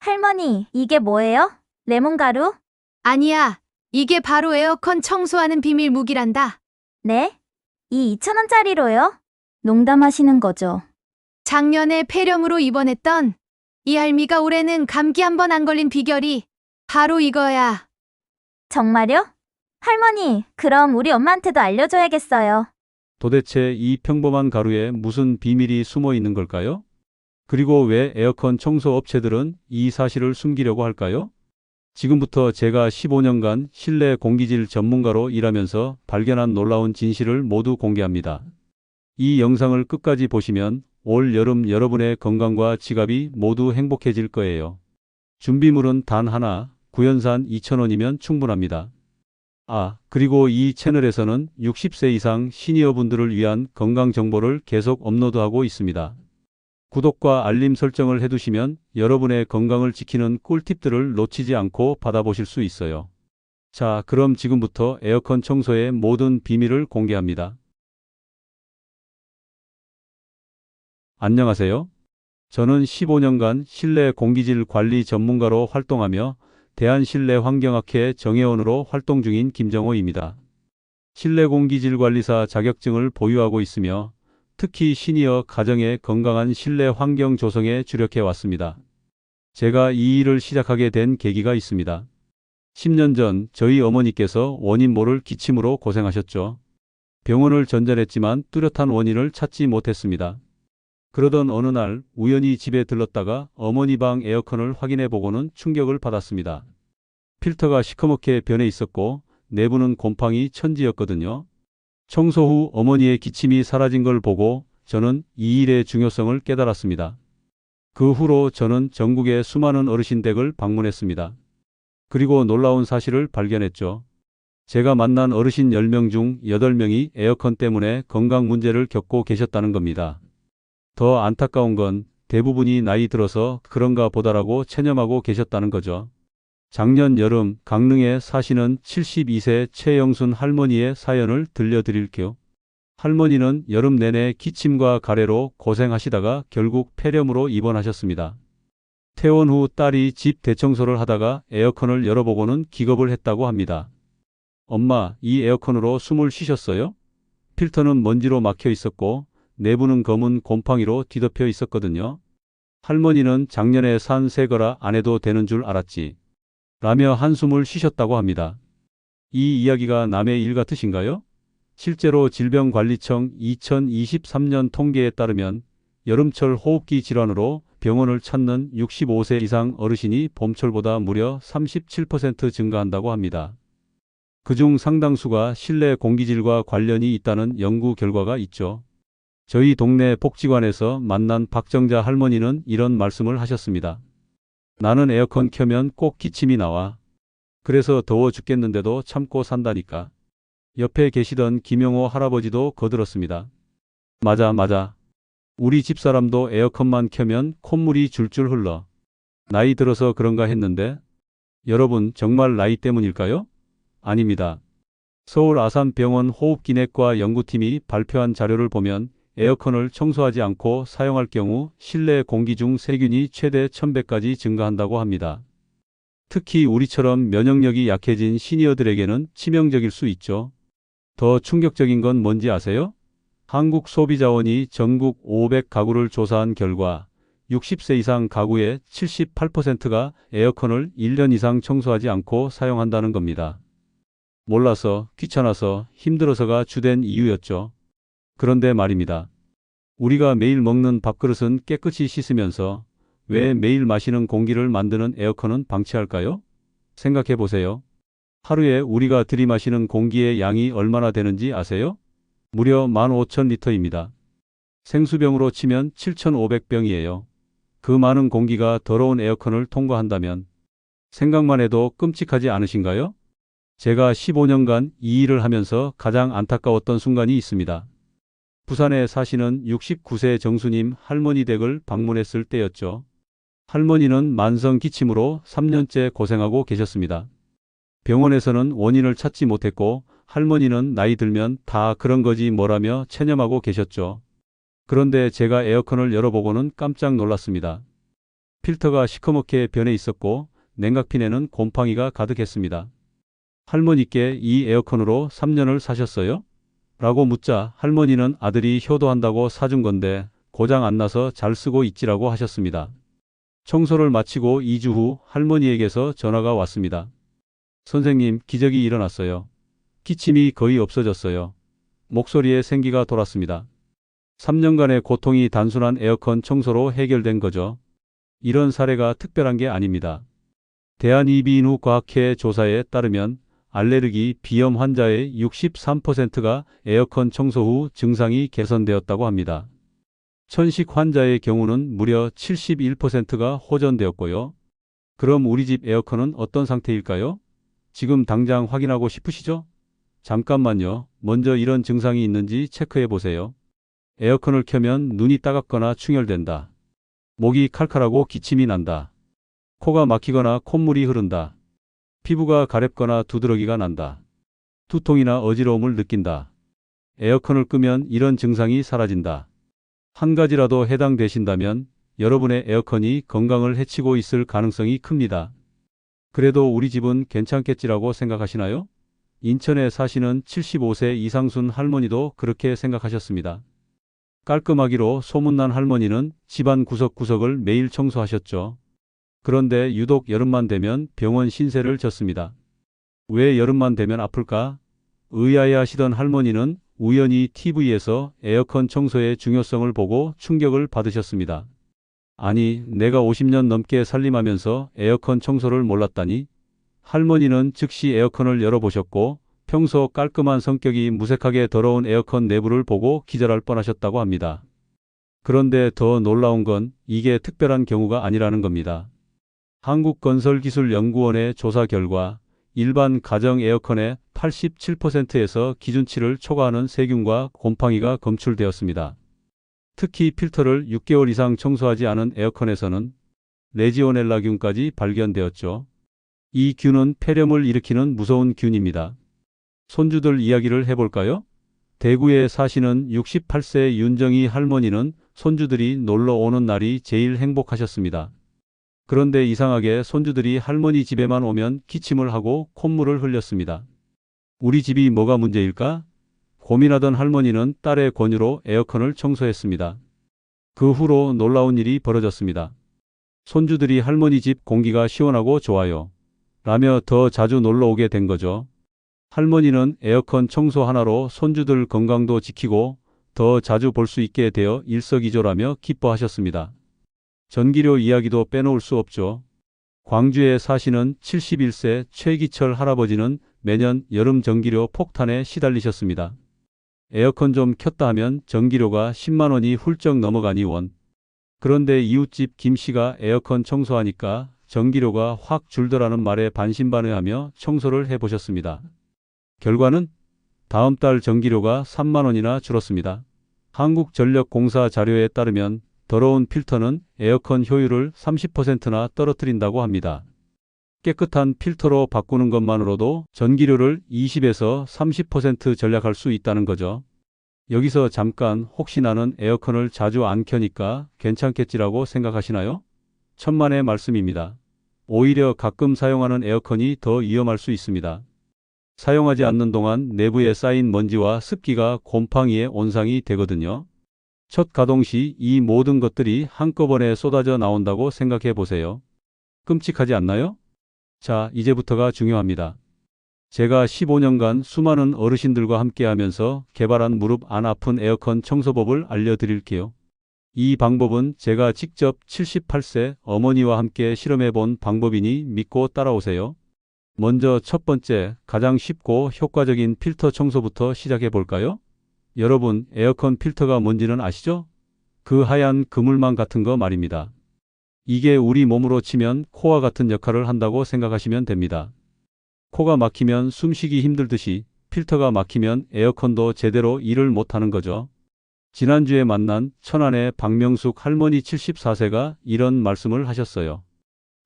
할머니, 이게 뭐예요? 레몬가루? 아니야. 이게 바로 에어컨 청소하는 비밀 무기란다. 네? 이 2,000원짜리로요? 농담하시는 거죠? 작년에 폐렴으로 입원했던 이 할미가 올해는 감기 한 번 안 걸린 비결이 바로 이거야. 정말요? 할머니, 그럼 우리 엄마한테도 알려줘야겠어요. 도대체 이 평범한 가루에 무슨 비밀이 숨어 있는 걸까요? 그리고 왜 에어컨 청소 업체들은 이 사실을 숨기려고 할까요? 지금부터 제가 15년간 실내 공기질 전문가로 일하면서 발견한 놀라운 진실을 모두 공개합니다. 이 영상을 끝까지 보시면 올 여름 여러분의 건강과 지갑이 모두 행복해질 거예요. 준비물은 단 하나, 구연산 2,000원이면 충분합니다. 아, 그리고 이 채널에서는 60세 이상 시니어 분들을 위한 건강 정보를 계속 업로드하고 있습니다. 구독과 알림 설정을 해두시면 여러분의 건강을 지키는 꿀팁들을 놓치지 않고 받아보실 수 있어요. 자, 그럼 지금부터 에어컨 청소의 모든 비밀을 공개합니다. 안녕하세요. 저는 15년간 실내 공기질 관리 전문가로 활동하며 대한실내환경학회 정회원으로 활동 중인 김정호입니다. 실내 공기질 관리사 자격증을 보유하고 있으며 특히 시니어 가정의 건강한 실내 환경 조성에 주력해 왔습니다. 제가 이 일을 시작하게 된 계기가 있습니다. 10년 전 저희 어머니께서 원인 모를 기침으로 고생하셨죠. 병원을 전전했지만 뚜렷한 원인을 찾지 못했습니다. 그러던 어느 날 우연히 집에 들렀다가 어머니 방 에어컨을 확인해 보고는 충격을 받았습니다. 필터가 시커멓게 변해 있었고 내부는 곰팡이 천지였거든요. 청소 후 어머니의 기침이 사라진 걸 보고 저는 이 일의 중요성을 깨달았습니다. 그 후로 저는 전국의 수많은 어르신 댁을 방문했습니다. 그리고 놀라운 사실을 발견했죠. 제가 만난 어르신 10명 중 8명이 에어컨 때문에 건강 문제를 겪고 계셨다는 겁니다. 더 안타까운 건 대부분이 나이 들어서 그런가 보다라고 체념하고 계셨다는 거죠. 작년 여름 강릉에 사시는 72세 최영순 할머니의 사연을 들려드릴게요. 할머니는 여름 내내 기침과 가래로 고생하시다가 결국 폐렴으로 입원하셨습니다. 퇴원 후 딸이 집 대청소를 하다가 에어컨을 열어보고는 기겁을 했다고 합니다. 엄마, 이 에어컨으로 숨을 쉬셨어요? 필터는 먼지로 막혀 있었고 내부는 검은 곰팡이로 뒤덮여 있었거든요. 할머니는 작년에 산 새 거라 안 해도 되는 줄 알았지. 라며 한숨을 쉬셨다고 합니다. 이 이야기가 남의 일 같으신가요? 실제로 질병관리청 2023년 통계에 따르면 여름철 호흡기 질환으로 병원을 찾는 65세 이상 어르신이 봄철보다 무려 37% 증가한다고 합니다. 그중 상당수가 실내 공기질과 관련이 있다는 연구 결과가 있죠. 저희 동네 복지관에서 만난 박정자 할머니는 이런 말씀을 하셨습니다. 나는 에어컨 켜면 꼭 기침이 나와. 그래서 더워 죽겠는데도 참고 산다니까. 옆에 계시던 김영호 할아버지도 거들었습니다. 맞아, 맞아. 우리 집사람도 에어컨만 켜면 콧물이 줄줄 흘러. 나이 들어서 그런가 했는데, 여러분 정말 나이 때문일까요? 아닙니다. 서울 아산병원 호흡기내과 연구팀이 발표한 자료를 보면 에어컨을 청소하지 않고 사용할 경우 실내 공기 중 세균이 최대 1000배까지 증가한다고 합니다. 특히 우리처럼 면역력이 약해진 시니어들에게는 치명적일 수 있죠. 더 충격적인 건 뭔지 아세요? 한국 소비자원이 전국 500가구를 조사한 결과 60세 이상 가구의 78%가 에어컨을 1년 이상 청소하지 않고 사용한다는 겁니다. 몰라서, 귀찮아서, 힘들어서가 주된 이유였죠. 그런데 말입니다. 우리가 매일 먹는 밥그릇은 깨끗이 씻으면서 왜 매일 마시는 공기를 만드는 에어컨은 방치할까요? 생각해 보세요. 하루에 우리가 들이마시는 공기의 양이 얼마나 되는지 아세요? 무려 15,000리터입니다. 생수병으로 치면 7,500병이에요. 그 많은 공기가 더러운 에어컨을 통과한다면 생각만 해도 끔찍하지 않으신가요? 제가 15년간 이 일을 하면서 가장 안타까웠던 순간이 있습니다. 부산에 사시는 69세 정수님 할머니 댁을 방문했을 때였죠. 할머니는 만성 기침으로 3년째 고생하고 계셨습니다. 병원에서는 원인을 찾지 못했고 할머니는 나이 들면 다 그런 거지 뭐라며 체념하고 계셨죠. 그런데 제가 에어컨을 열어보고는 깜짝 놀랐습니다. 필터가 시커멓게 변해 있었고 냉각핀에는 곰팡이가 가득했습니다. 할머니께 이 에어컨으로 3년을 사셨어요? 라고 묻자 할머니는 아들이 효도한다고 사준 건데 고장 안 나서 잘 쓰고 있지라고 하셨습니다. 청소를 마치고 2주 후 할머니에게서 전화가 왔습니다. 선생님, 기적이 일어났어요. 기침이 거의 없어졌어요. 목소리에 생기가 돌았습니다. 3년간의 고통이 단순한 에어컨 청소로 해결된 거죠. 이런 사례가 특별한 게 아닙니다. 대한이비인후과학회 조사에 따르면 알레르기 비염 환자의 63%가 에어컨 청소 후 증상이 개선되었다고 합니다. 천식 환자의 경우는 무려 71%가 호전되었고요. 그럼 우리 집 에어컨은 어떤 상태일까요? 지금 당장 확인하고 싶으시죠? 잠깐만요. 먼저 이런 증상이 있는지 체크해 보세요. 에어컨을 켜면 눈이 따갑거나 충혈된다. 목이 칼칼하고 기침이 난다. 코가 막히거나 콧물이 흐른다. 피부가 가렵거나 두드러기가 난다. 두통이나 어지러움을 느낀다. 에어컨을 끄면 이런 증상이 사라진다. 한 가지라도 해당되신다면 여러분의 에어컨이 건강을 해치고 있을 가능성이 큽니다. 그래도 우리 집은 괜찮겠지라고 생각하시나요? 인천에 사시는 75세 이상순 할머니도 그렇게 생각하셨습니다. 깔끔하기로 소문난 할머니는 집안 구석구석을 매일 청소하셨죠. 그런데 유독 여름만 되면 병원 신세를 졌습니다. 왜 여름만 되면 아플까? 의아해 하시던 할머니는 우연히 TV에서 에어컨 청소의 중요성을 보고 충격을 받으셨습니다. 아니, 내가 50년 넘게 살림하면서 에어컨 청소를 몰랐다니? 할머니는 즉시 에어컨을 열어보셨고 평소 깔끔한 성격이 무색하게 더러운 에어컨 내부를 보고 기절할 뻔하셨다고 합니다. 그런데 더 놀라운 건 이게 특별한 경우가 아니라는 겁니다. 한국건설기술연구원의 조사 결과 일반 가정 에어컨의 87%에서 기준치를 초과하는 세균과 곰팡이가 검출되었습니다. 특히 필터를 6개월 이상 청소하지 않은 에어컨에서는 레지오넬라균까지 발견되었죠. 이 균은 폐렴을 일으키는 무서운 균입니다. 손주들 이야기를 해볼까요? 대구에 사시는 68세 윤정희 할머니는 손주들이 놀러 오는 날이 제일 행복하셨습니다. 그런데 이상하게 손주들이 할머니 집에만 오면 기침을 하고 콧물을 흘렸습니다. 우리 집이 뭐가 문제일까? 고민하던 할머니는 딸의 권유로 에어컨을 청소했습니다. 그 후로 놀라운 일이 벌어졌습니다. 손주들이 할머니 집 공기가 시원하고 좋아요. 라며 더 자주 놀러 오게 된 거죠. 할머니는 에어컨 청소 하나로 손주들 건강도 지키고 더 자주 볼 수 있게 되어 일석이조라며 기뻐하셨습니다. 전기료 이야기도 빼놓을 수 없죠. 광주에 사시는 71세 최기철 할아버지는 매년 여름 전기료 폭탄에 시달리셨습니다. 에어컨 좀 켰다 하면 전기료가 10만 원이 훌쩍 넘어가니 원. 그런데 이웃집 김 씨가 에어컨 청소하니까 전기료가 확 줄더라는 말에 반신반의하며 청소를 해보셨습니다. 결과는 다음 달 전기료가 3만 원이나 줄었습니다. 한국전력공사 자료에 따르면 더러운 필터는 에어컨 효율을 30%나 떨어뜨린다고 합니다. 깨끗한 필터로 바꾸는 것만으로도 전기료를 20에서 30% 절약할 수 있다는 거죠. 여기서 잠깐 혹시 나는 에어컨을 자주 안 켜니까 괜찮겠지라고 생각하시나요? 천만의 말씀입니다. 오히려 가끔 사용하는 에어컨이 더 위험할 수 있습니다. 사용하지 않는 동안 내부에 쌓인 먼지와 습기가 곰팡이의 온상이 되거든요. 첫 가동 시 이 모든 것들이 한꺼번에 쏟아져 나온다고 생각해 보세요. 끔찍하지 않나요? 자, 이제부터가 중요합니다. 제가 15년간 수많은 어르신들과 함께 하면서 개발한 무릎 안 아픈 에어컨 청소법을 알려드릴게요. 이 방법은 제가 직접 78세 어머니와 함께 실험해 본 방법이니 믿고 따라오세요. 먼저 첫 번째, 가장 쉽고 효과적인 필터 청소부터 시작해 볼까요? 여러분, 에어컨 필터가 뭔지는 아시죠? 그 하얀 그물망 같은 거 말입니다. 이게 우리 몸으로 치면 코와 같은 역할을 한다고 생각하시면 됩니다. 코가 막히면 숨쉬기 힘들듯이 필터가 막히면 에어컨도 제대로 일을 못하는 거죠. 지난주에 만난 천안의 박명숙 할머니 74세가 이런 말씀을 하셨어요.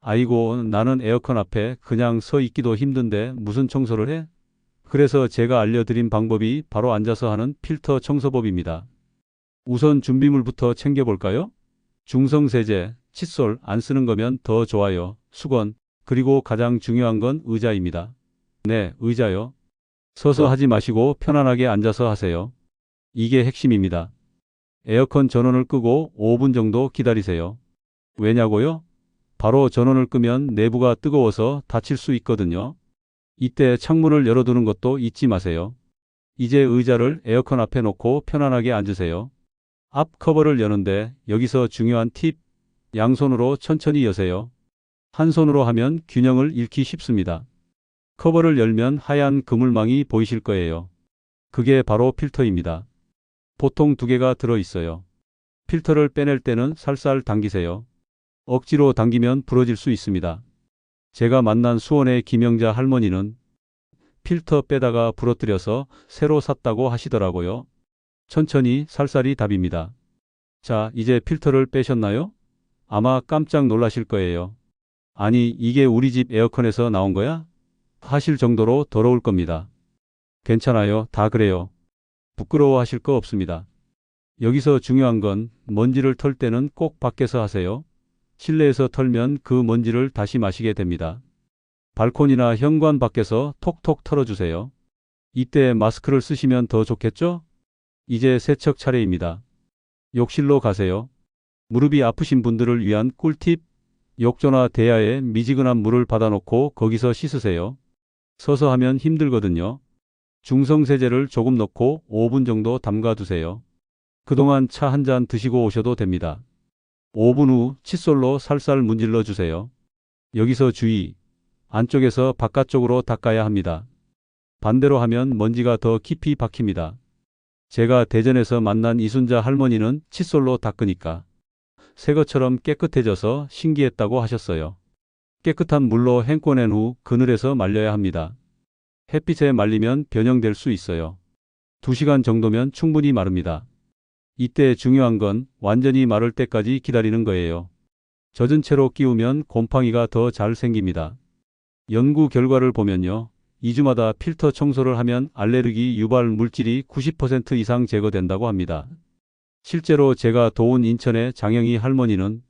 아이고, 나는 에어컨 앞에 그냥 서 있기도 힘든데 무슨 청소를 해? 그래서 제가 알려드린 방법이 바로 앉아서 하는 필터 청소법입니다. 우선 준비물부터 챙겨볼까요? 중성세제, 칫솔 안 쓰는 거면 더 좋아요. 수건, 그리고 가장 중요한 건 의자입니다. 네, 의자요. 서서 하지 마시고 편안하게 앉아서 하세요. 이게 핵심입니다. 에어컨 전원을 끄고 5분 정도 기다리세요. 왜냐고요? 바로 전원을 끄면 내부가 뜨거워서 다칠 수 있거든요. 이때 창문을 열어두는 것도 잊지 마세요. 이제 의자를 에어컨 앞에 놓고 편안하게 앉으세요. 앞 커버를 여는데 여기서 중요한 팁, 양손으로 천천히 여세요. 한 손으로 하면 균형을 잃기 쉽습니다. 커버를 열면 하얀 그물망이 보이실 거예요. 그게 바로 필터입니다. 보통 두 개가 들어 있어요. 필터를 빼낼 때는 살살 당기세요. 억지로 당기면 부러질 수 있습니다. 제가 만난 수원의 김영자 할머니는 필터 빼다가 부러뜨려서 새로 샀다고 하시더라고요. 천천히 살살이 답입니다. 자, 이제 필터를 빼셨나요? 아마 깜짝 놀라실 거예요. 아니, 이게 우리 집 에어컨에서 나온 거야? 하실 정도로 더러울 겁니다. 괜찮아요. 다 그래요. 부끄러워 하실 거 없습니다. 여기서 중요한 건 먼지를 털 때는 꼭 밖에서 하세요. 실내에서 털면 그 먼지를 다시 마시게 됩니다. 발코니나 현관 밖에서 톡톡 털어주세요. 이때 마스크를 쓰시면 더 좋겠죠? 이제 세척 차례입니다. 욕실로 가세요. 무릎이 아프신 분들을 위한 꿀팁. 욕조나 대야에 미지근한 물을 받아놓고 거기서 씻으세요. 서서 하면 힘들거든요. 중성세제를 조금 넣고 5분 정도 담가두세요. 그동안 차 한 잔 드시고 오셔도 됩니다. 5분 후 칫솔로 살살 문질러 주세요. 여기서 주의. 안쪽에서 바깥쪽으로 닦아야 합니다. 반대로 하면 먼지가 더 깊이 박힙니다. 제가 대전에서 만난 이순자 할머니는 칫솔로 닦으니까 새 것처럼 깨끗해져서 신기했다고 하셨어요. 깨끗한 물로 헹궈낸 후 그늘에서 말려야 합니다. 햇빛에 말리면 변형될 수 있어요. 2시간 정도면 충분히 마릅니다. 이때 중요한 건 완전히 마를 때까지 기다리는 거예요. 젖은 채로 끼우면 곰팡이가 더 잘 생깁니다. 연구 결과를 보면요. 2주마다 필터 청소를 하면 알레르기 유발 물질이 90% 이상 제거된다고 합니다. 실제로 제가 도운 인천의 장영희 할머니는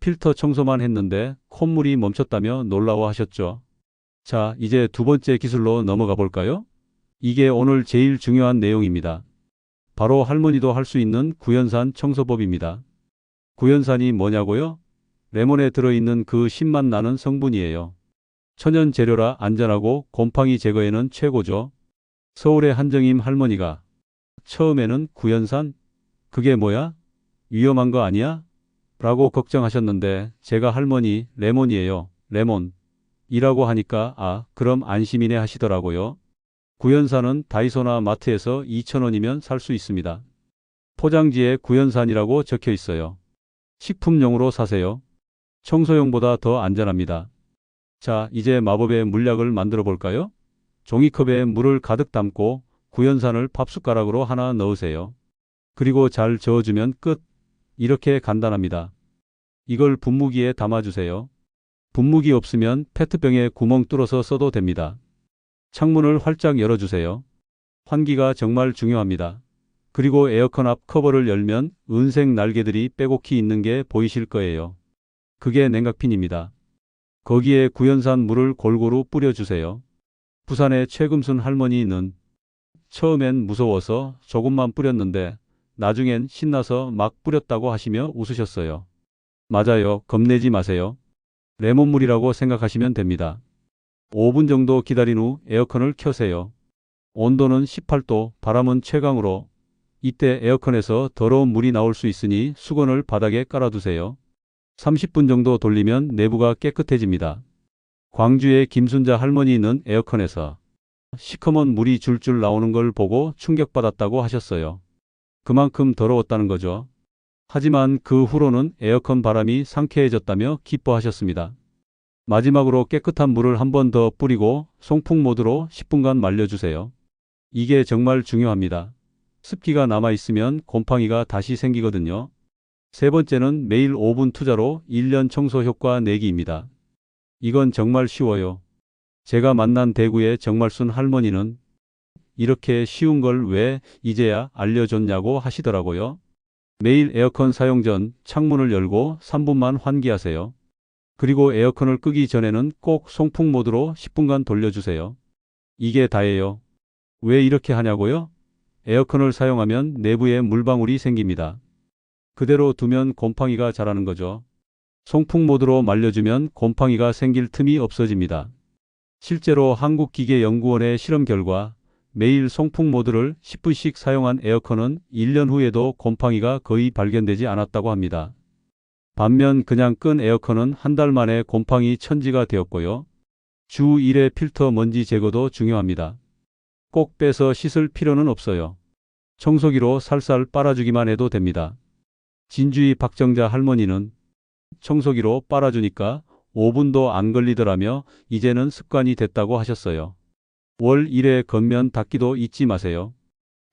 필터 청소만 했는데 콧물이 멈췄다며 놀라워하셨죠. 자, 이제 두 번째 기술로 넘어가 볼까요? 이게 오늘 제일 중요한 내용입니다. 바로 할머니도 할 수 있는 구연산 청소법입니다. 구연산이 뭐냐고요? 레몬에 들어있는 그 신맛 나는 성분이에요. 천연 재료라 안전하고 곰팡이 제거에는 최고죠. 서울의 한정임 할머니가 처음에는 구연산? 그게 뭐야? 위험한 거 아니야? 라고 걱정하셨는데 제가 할머니 레몬이에요. 레몬. 이라고 하니까 아, 그럼 안심이네 하시더라고요. 구연산은 다이소나 마트에서 2,000원이면 살 수 있습니다. 포장지에 구연산이라고 적혀 있어요. 식품용으로 사세요. 청소용보다 더 안전합니다. 자, 이제 마법의 물약을 만들어 볼까요? 종이컵에 물을 가득 담고 구연산을 밥숟가락으로 하나 넣으세요. 그리고 잘 저어주면 끝. 이렇게 간단합니다. 이걸 분무기에 담아주세요. 분무기 없으면 페트병에 구멍 뚫어서 써도 됩니다. 창문을 활짝 열어주세요. 환기가 정말 중요합니다. 그리고 에어컨 앞 커버를 열면 은색 날개들이 빼곡히 있는 게 보이실 거예요. 그게 냉각핀입니다. 거기에 구연산 물을 골고루 뿌려주세요. 부산의 최금순 할머니는 처음엔 무서워서 조금만 뿌렸는데 나중엔 신나서 막 뿌렸다고 하시며 웃으셨어요. 맞아요. 겁내지 마세요. 레몬물이라고 생각하시면 됩니다. 5분 정도 기다린 후 에어컨을 켜세요. 온도는 18도, 바람은 최강으로. 이때 에어컨에서 더러운 물이 나올 수 있으니 수건을 바닥에 깔아두세요. 30분 정도 돌리면 내부가 깨끗해집니다. 광주의 김순자 할머니는 에어컨에서 시커먼 물이 줄줄 나오는 걸 보고 충격받았다고 하셨어요. 그만큼 더러웠다는 거죠. 하지만 그 후로는 에어컨 바람이 상쾌해졌다며 기뻐하셨습니다. 마지막으로 깨끗한 물을 한 번 더 뿌리고 송풍 모드로 10분간 말려주세요. 이게 정말 중요합니다. 습기가 남아있으면 곰팡이가 다시 생기거든요. 세 번째는 매일 5분 투자로 1년 청소 효과 내기입니다. 이건 정말 쉬워요. 제가 만난 대구의 정말순 할머니는 이렇게 쉬운 걸 왜 이제야 알려줬냐고 하시더라고요. 매일 에어컨 사용 전 창문을 열고 3분만 환기하세요. 그리고 에어컨을 끄기 전에는 꼭 송풍 모드로 10분간 돌려주세요. 이게 다예요. 왜 이렇게 하냐고요? 에어컨을 사용하면 내부에 물방울이 생깁니다. 그대로 두면 곰팡이가 자라는 거죠. 송풍 모드로 말려주면 곰팡이가 생길 틈이 없어집니다. 실제로 한국기계연구원의 실험 결과 매일 송풍 모드를 10분씩 사용한 에어컨은 1년 후에도 곰팡이가 거의 발견되지 않았다고 합니다. 반면 그냥 끈 에어컨은 한 달 만에 곰팡이 천지가 되었고요. 주 1회 필터 먼지 제거도 중요합니다. 꼭 빼서 씻을 필요는 없어요. 청소기로 살살 빨아주기만 해도 됩니다. 진주의 박정자 할머니는 청소기로 빨아주니까 5분도 안 걸리더라며 이제는 습관이 됐다고 하셨어요. 월 1회 겉면 닦기도 잊지 마세요.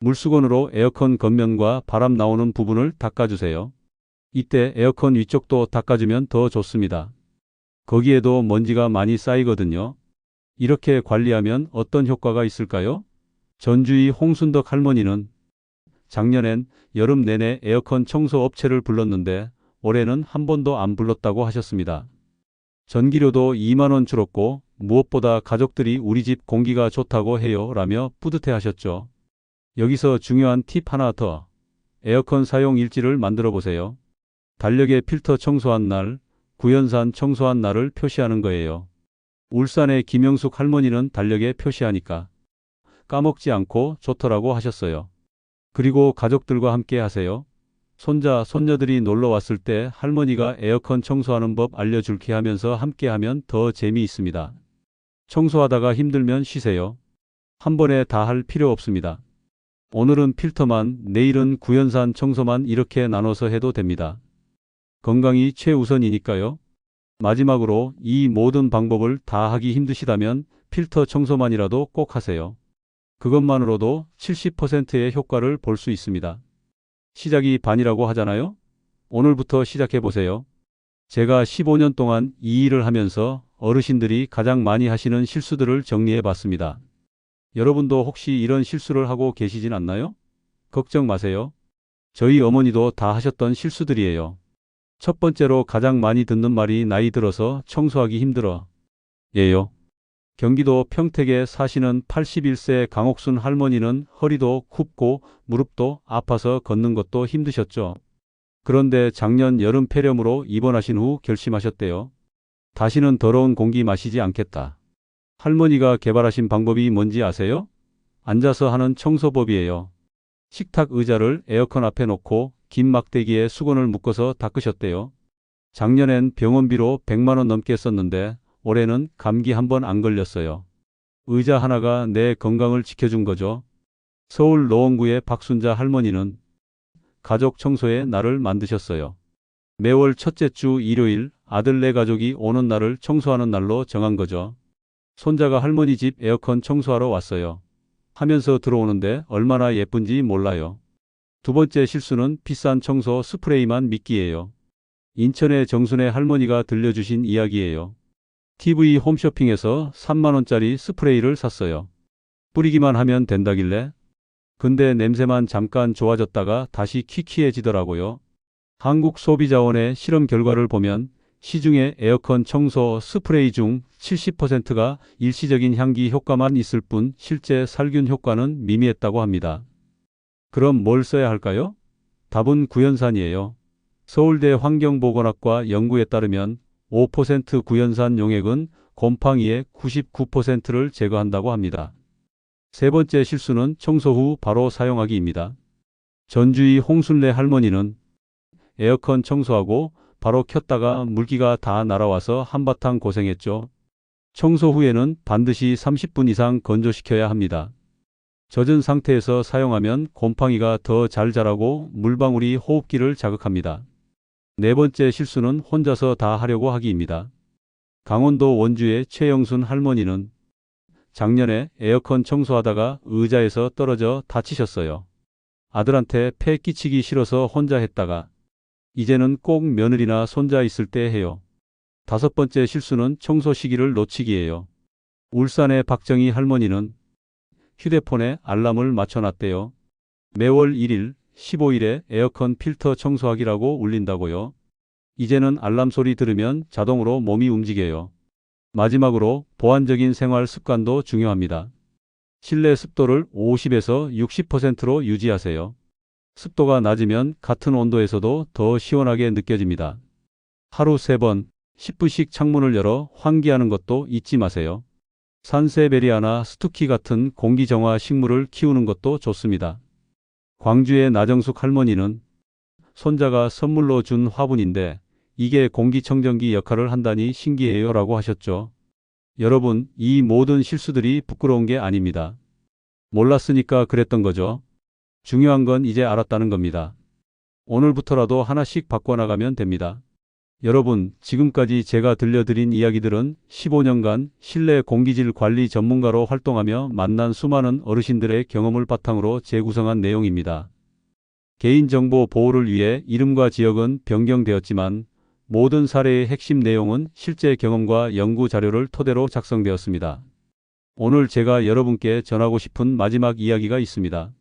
물수건으로 에어컨 겉면과 바람 나오는 부분을 닦아주세요. 이때 에어컨 위쪽도 닦아주면 더 좋습니다. 거기에도 먼지가 많이 쌓이거든요. 이렇게 관리하면 어떤 효과가 있을까요? 전주의 홍순덕 할머니는 작년엔 여름 내내 에어컨 청소 업체를 불렀는데 올해는 한 번도 안 불렀다고 하셨습니다. 전기료도 2만원 줄었고 무엇보다 가족들이 우리 집 공기가 좋다고 해요 라며 뿌듯해 하셨죠. 여기서 중요한 팁 하나 더. 에어컨 사용 일지를 만들어 보세요. 달력에 필터 청소한 날, 구연산 청소한 날을 표시하는 거예요. 울산의 김영숙 할머니는 달력에 표시하니까 까먹지 않고 좋더라고 하셨어요. 그리고 가족들과 함께 하세요. 손자, 손녀들이 놀러 왔을 때 할머니가 에어컨 청소하는 법 알려줄게 하면서 함께 하면 더 재미있습니다. 청소하다가 힘들면 쉬세요. 한 번에 다 할 필요 없습니다. 오늘은 필터만, 내일은 구연산 청소만 이렇게 나눠서 해도 됩니다. 건강이 최우선이니까요. 마지막으로 이 모든 방법을 다 하기 힘드시다면 필터 청소만이라도 꼭 하세요. 그것만으로도 70%의 효과를 볼 수 있습니다. 시작이 반이라고 하잖아요? 오늘부터 시작해 보세요. 제가 15년 동안 이 일을 하면서 어르신들이 가장 많이 하시는 실수들을 정리해 봤습니다. 여러분도 혹시 이런 실수를 하고 계시진 않나요? 걱정 마세요. 저희 어머니도 다 하셨던 실수들이에요. 첫 번째로 가장 많이 듣는 말이 나이 들어서 청소하기 힘들어. 예요. 경기도 평택에 사시는 81세 강옥순 할머니는 허리도 굽고 무릎도 아파서 걷는 것도 힘드셨죠. 그런데 작년 여름 폐렴으로 입원하신 후 결심하셨대요. 다시는 더러운 공기 마시지 않겠다. 할머니가 개발하신 방법이 뭔지 아세요? 앉아서 하는 청소법이에요. 식탁 의자를 에어컨 앞에 놓고 긴 막대기에 수건을 묶어서 닦으셨대요. 작년엔 병원비로 100만 원 넘게 썼는데 올해는 감기 한 번 안 걸렸어요. 의자 하나가 내 건강을 지켜준 거죠. 서울 노원구의 박순자 할머니는 가족 청소의 날을 만드셨어요. 매월 첫째 주 일요일 아들 네 가족이 오는 날을 청소하는 날로 정한 거죠. 손자가 할머니 집 에어컨 청소하러 왔어요. 하면서 들어오는데 얼마나 예쁜지 몰라요. 두 번째 실수는 비싼 청소 스프레이만 믿기예요. 인천의 정순의 할머니가 들려주신 이야기예요. TV 홈쇼핑에서 3만원짜리 스프레이를 샀어요. 뿌리기만 하면 된다길래. 근데 냄새만 잠깐 좋아졌다가 다시 키키해지더라고요. 한국 소비자원의 실험 결과를 보면 시중에 에어컨 청소 스프레이 중 70%가 일시적인 향기 효과만 있을 뿐 실제 살균 효과는 미미했다고 합니다. 그럼 뭘 써야 할까요? 답은 구연산이에요. 서울대 환경보건학과 연구에 따르면 5% 구연산 용액은 곰팡이의 99%를 제거한다고 합니다. 세 번째 실수는 청소 후 바로 사용하기입니다. 전주의 홍순래 할머니는 에어컨 청소하고 바로 켰다가 물기가 다 날아와서 한바탕 고생했죠. 청소 후에는 반드시 30분 이상 건조시켜야 합니다. 젖은 상태에서 사용하면 곰팡이가 더 잘 자라고 물방울이 호흡기를 자극합니다. 네 번째 실수는 혼자서 다 하려고 하기입니다. 강원도 원주의 최영순 할머니는 작년에 에어컨 청소하다가 의자에서 떨어져 다치셨어요. 아들한테 폐 끼치기 싫어서 혼자 했다가 이제는 꼭 며느리나 손자 있을 때 해요. 다섯 번째 실수는 청소 시기를 놓치기예요. 울산의 박정희 할머니는 휴대폰에 알람을 맞춰놨대요. 매월 1일 15일에 에어컨 필터 청소하기라고 울린다고요. 이제는 알람 소리 들으면 자동으로 몸이 움직여요. 마지막으로 보완적인 생활 습관도 중요합니다. 실내 습도를 50에서 60%로 유지하세요. 습도가 낮으면 같은 온도에서도 더 시원하게 느껴집니다. 하루 3번 10분씩 창문을 열어 환기하는 것도 잊지 마세요. 산세베리아나 스투키 같은 공기정화 식물을 키우는 것도 좋습니다. 광주의 나정숙 할머니는 손자가 선물로 준 화분인데 이게 공기청정기 역할을 한다니 신기해요 라고 하셨죠. 여러분, 이 모든 실수들이 부끄러운 게 아닙니다. 몰랐으니까 그랬던 거죠. 중요한 건 이제 알았다는 겁니다. 오늘부터라도 하나씩 바꿔나가면 됩니다. 여러분, 지금까지 제가 들려드린 이야기들은 15년간 실내 공기질 관리 전문가로 활동하며 만난 수많은 어르신들의 경험을 바탕으로 재구성한 내용입니다. 개인정보 보호를 위해 이름과 지역은 변경되었지만 모든 사례의 핵심 내용은 실제 경험과 연구 자료를 토대로 작성되었습니다. 오늘 제가 여러분께 전하고 싶은 마지막 이야기가 있습니다.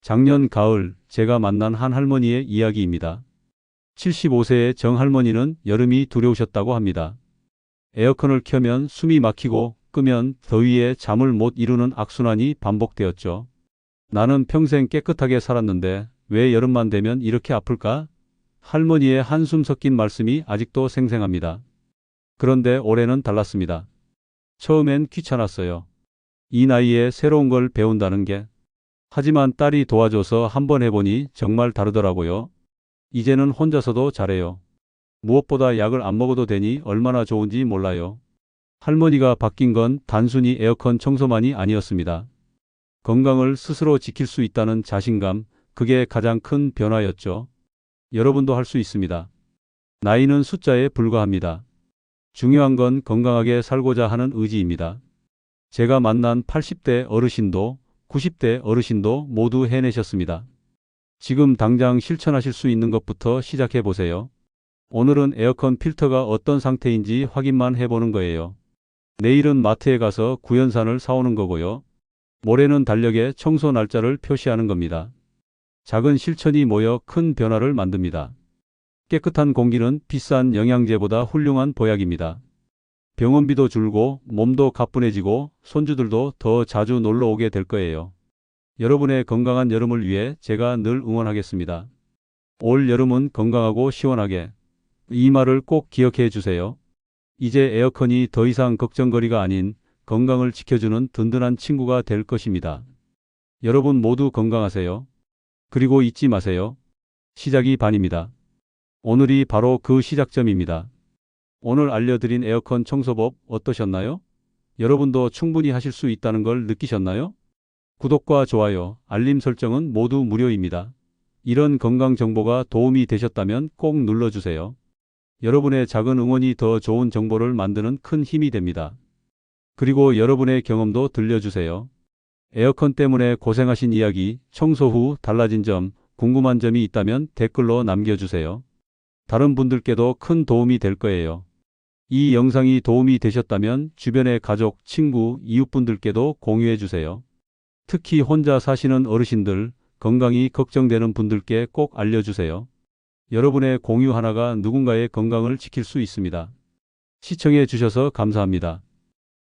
작년 가을 제가 만난 한 할머니의 이야기입니다. 75세의 정 할머니는 여름이 두려우셨다고 합니다. 에어컨을 켜면 숨이 막히고 끄면 더위에 잠을 못 이루는 악순환이 반복되었죠. 나는 평생 깨끗하게 살았는데 왜 여름만 되면 이렇게 아플까? 할머니의 한숨 섞인 말씀이 아직도 생생합니다. 그런데 올해는 달랐습니다. 처음엔 귀찮았어요. 이 나이에 새로운 걸 배운다는 게. 하지만 딸이 도와줘서 한번 해보니 정말 다르더라고요. 이제는 혼자서도 잘해요. 무엇보다 약을 안 먹어도 되니 얼마나 좋은지 몰라요. 할머니가 바뀐 건 단순히 에어컨 청소만이 아니었습니다. 건강을 스스로 지킬 수 있다는 자신감, 그게 가장 큰 변화였죠. 여러분도 할 수 있습니다. 나이는 숫자에 불과합니다. 중요한 건 건강하게 살고자 하는 의지입니다. 제가 만난 80대 어르신도 90대 어르신도 모두 해내셨습니다. 지금 당장 실천하실 수 있는 것부터 시작해 보세요. 오늘은 에어컨 필터가 어떤 상태인지 확인만 해보는 거예요. 내일은 마트에 가서 구연산을 사오는 거고요. 모레는 달력에 청소 날짜를 표시하는 겁니다. 작은 실천이 모여 큰 변화를 만듭니다. 깨끗한 공기는 비싼 영양제보다 훌륭한 보약입니다. 병원비도 줄고 몸도 가뿐해지고 손주들도 더 자주 놀러 오게 될 거예요. 여러분의 건강한 여름을 위해 제가 늘 응원하겠습니다. 올 여름은 건강하고 시원하게. 이 말을 꼭 기억해 주세요. 이제 에어컨이 더 이상 걱정거리가 아닌 건강을 지켜주는 든든한 친구가 될 것입니다. 여러분 모두 건강하세요. 그리고 잊지 마세요. 시작이 반입니다. 오늘이 바로 그 시작점입니다. 오늘 알려드린 에어컨 청소법 어떠셨나요? 여러분도 충분히 하실 수 있다는 걸 느끼셨나요? 구독과 좋아요, 알림 설정은 모두 무료입니다. 이런 건강 정보가 도움이 되셨다면 꼭 눌러주세요. 여러분의 작은 응원이 더 좋은 정보를 만드는 큰 힘이 됩니다. 그리고 여러분의 경험도 들려주세요. 에어컨 때문에 고생하신 이야기, 청소 후 달라진 점, 궁금한 점이 있다면 댓글로 남겨주세요. 다른 분들께도 큰 도움이 될 거예요. 이 영상이 도움이 되셨다면 주변의 가족, 친구, 이웃분들께도 공유해 주세요. 특히 혼자 사시는 어르신들, 건강이 걱정되는 분들께 꼭 알려주세요. 여러분의 공유 하나가 누군가의 건강을 지킬 수 있습니다. 시청해 주셔서 감사합니다.